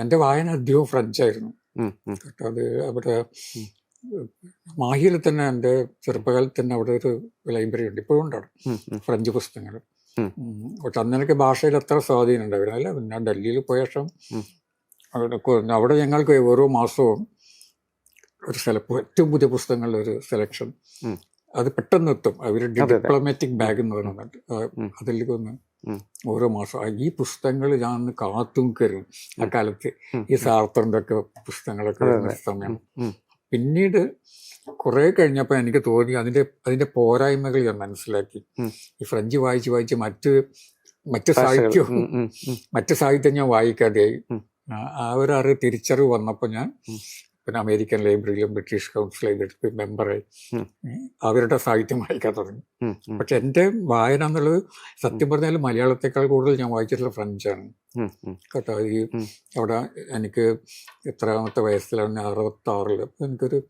എന്റെ വായന അധികവും ഫ്രഞ്ച് ആയിരുന്നു. ഉം, കേട്ടോ അത് അവിടെ മാഹിയിൽ തന്നെ എന്റെ ചെറുപ്പകാലത്ത് തന്നെ അവിടെ ഒരു ലൈബ്രറി ഉണ്ട് ഇപ്പോഴും ഉണ്ട്. ഫ്രഞ്ച് പുസ്തകങ്ങൾ. പക്ഷെ അന്നെനിക്ക് ഭാഷയിൽ അത്ര സ്വാധീനം ഉണ്ടായിരുന്നില്ല പിന്നെ ഡൽഹിയിൽ പോയ ശേഷം അവിടെ അവിടെ ഞങ്ങൾക്ക് ഓരോ മാസവും ഒരു സെല ഏറ്റവും പുതിയ പുസ്തകങ്ങളുടെ ഒരു സെലക്ഷൻ. അത് പെട്ടെന്ന് എത്തും. അവർ. ഡിപ്ലോമാറ്റിക് ബാഗ് എന്ന് പറയുന്നുണ്ട് അതിലേക്ക് ഒന്ന്. ഓരോ മാസം. ഈ പുസ്തകങ്ങൾ ഞാൻ കാത്തും കയറും. ആ കാലത്ത് ഈ സാർത്തറിന്റെ ഒക്കെ പുസ്തകങ്ങളൊക്കെ വരുന്ന സമയം. പിന്നീട് കുറെ കഴിഞ്ഞപ്പോൾ എനിക്ക് തോന്നി അതിന്റെ അതിന്റെ പോരായ്മകൾ ഞാൻ മനസ്സിലാക്കി. ഈ ഫ്രഞ്ച് വായിച്ച് വായിച്ച് മറ്റ് മറ്റ്. സാഹിത്യവും. മറ്റ് സാഹിത്യം ഞാൻ വായിക്കാതെയായി. ആ- ഒരറിവ് ഒരു അറിവ് തിരിച്ചറിവ് വന്നപ്പോൾ ഞാൻ. പിന്നെ അമേരിക്കൻ ലൈബ്രറിയിലും ബ്രിട്ടീഷ് കൗൺസിൽ ലൈബ്രറി മെമ്പറായി അവരുടെ സാഹിത്യം വായിക്കാൻ തുടങ്ങി. പക്ഷെ എന്റെ വായന എന്നുള്ളത് സത്യം പറഞ്ഞാൽ മലയാളത്തെക്കാൾ കൂടുതൽ ഞാൻ വായിച്ചിട്ടുള്ള ഫ്രഞ്ചാണ്. കേട്ടോ ഈ. അവിടെ എനിക്ക് എത്രാമത്തെ വയസ്സിലാണ് അറുപത്താറിൽ ആറിൽ എനിക്കൊരു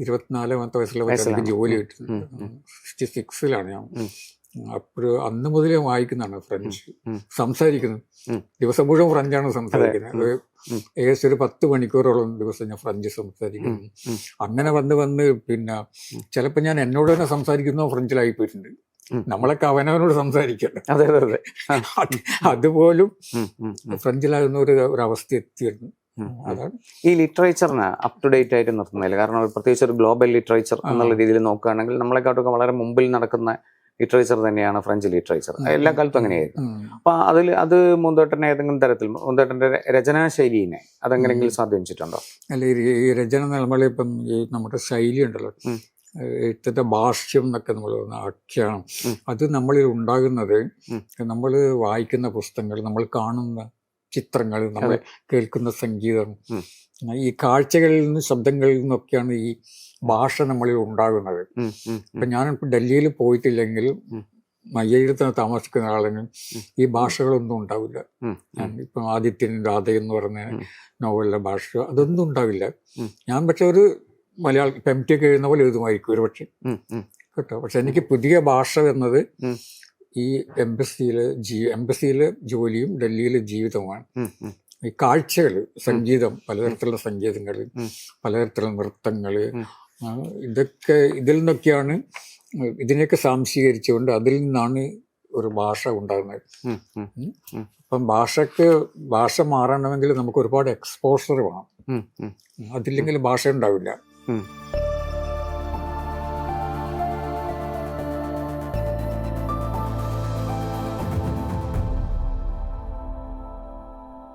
ഇരുപത്തിനാലാമത്തെ വയസ്സിലാണ്. എനിക്ക് ജോലി ഉം, സിക്സ്റ്റി സിക്സിലാണ് ഞാൻ അപ്പോഴ് അന്ന് മുതലേ വായിക്കുന്നതാണ് ഫ്രഞ്ച്. സംസാരിക്കുന്നത്. ദിവസം മുഴുവൻ ഫ്രഞ്ചാണ് സംസാരിക്കുന്നത്. ഏകദേശം ഒരു പത്ത് മണിക്കൂറോളം ദിവസം ഞാൻ ഫ്രഞ്ച് സംസാരിക്കുന്നു. അങ്ങനെ വന്ന് വന്ന് പിന്നെ ചിലപ്പോൾ ഞാൻ എന്നോട് തന്നെ സംസാരിക്കുന്ന ഫ്രഞ്ചിലായി പോയിട്ടുണ്ട്. നമ്മളൊക്കെ അവനവനോട് സംസാരിക്കണ്ട അതെ അതെ അതുപോലും. ഫ്രഞ്ചിലാകുന്ന ഒരു അവസ്ഥ എത്തിയിരുന്നു. ഈ ലിറ്ററേച്ചറിന് അപ് ടു ഡേറ്റ് ആയിട്ട് നിർത്തുന്നില്ല കാരണം പ്രത്യേകിച്ച് ഒരു ഗ്ലോബൽ ലിറ്ററേച്ചർ എന്നുള്ള രീതിയിൽ നോക്കുകയാണെങ്കിൽ നമ്മളെക്കാട്ടൊക്കെ വളരെ മുമ്പിൽ നടക്കുന്ന ലിറ്ററേച്ചർ തന്നെയാണ് ഫ്രഞ്ച് ലിറ്ററേച്ചർ. എല്ലാ കാലത്തും അങ്ങനെയായിരുന്നു. അപ്പൊ അതിൽ അത് മൂന്തോട്ടനെ ഏതെങ്കിലും തരത്തിൽ മൂന്തോട്ടന്റെ രചനാ ശൈലീനെ അതെങ്ങനെയെങ്കിലും സ്വാധീനിച്ചിട്ടുണ്ടോ? അല്ല ഈ രചന രചന നമ്മളിപ്പം ഈ നമ്മുടെ ശൈലി ഉണ്ടല്ലോ. എഴുത്തിന്റെ ഭാഷ്യം എന്നൊക്കെ നമ്മൾ പറയുന്ന ആഖ്യാനം. അത് നമ്മളിൽ ഉണ്ടാകുന്നത്. നമ്മൾ വായിക്കുന്ന പുസ്തകങ്ങൾ നമ്മൾ കാണുന്ന ചിത്രങ്ങൾ നമ്മൾ കേൾക്കുന്ന സംഗീതം. ഈ കാഴ്ചകളിൽ നിന്ന് ശബ്ദങ്ങളിൽ നിന്നൊക്കെയാണ് ഈ ഭാഷ നമ്മളിൽ ഉണ്ടാകുന്നത്. അപ്പൊ ഇപ്പം ഞാനിപ്പോൾ ഡൽഹിയിൽ പോയിട്ടില്ലെങ്കിൽ. മയ്യയിൽ തന്നെ താമസിക്കുന്ന ആളെങ്കിലും ഈ ഭാഷകളൊന്നും ഉണ്ടാവില്ല. ഇപ്പം ആദിത്യൻ രാധ എന്ന് പറഞ്ഞ. നോവലിലെ ഭാഷ അതൊന്നും ഉണ്ടാവില്ല. ഞാൻ പക്ഷെ ഒരു മലയാളം ഇപ്പം എം ടി ഒക്കെ എഴുതുന്ന പോലെ എഴുതുമായിരിക്കും ഒരു പക്ഷെ. കേട്ടോ. പക്ഷെ എനിക്ക് പുതിയ ഭാഷ എന്നത്. ഈ എംബസിയിൽ ജീ എംബസിയിലെ ജോലിയും ഡൽഹിയിലെ ജീവിതവുമാണ്. ഈ കാഴ്ചകൾ സംഗീതം പലതരത്തിലുള്ള സംഗീതങ്ങൾ. പലതരത്തിലുള്ള നൃത്തങ്ങൾ ഇതൊക്കെ ഇതിൽ നിന്നൊക്കെയാണ് ഇതിനെയൊക്കെ സാംശീകരിച്ചുകൊണ്ട് അതിൽ നിന്നാണ് ഒരു ഭാഷ ഉണ്ടാകുന്നത്. അപ്പം ഭാഷക്ക് ഭാഷ മാറണമെങ്കിൽ നമുക്ക് ഒരുപാട് എക്സ്പോഷർ വേണം. അതില്ലെങ്കിൽ ഭാഷ ഉണ്ടാവില്ല.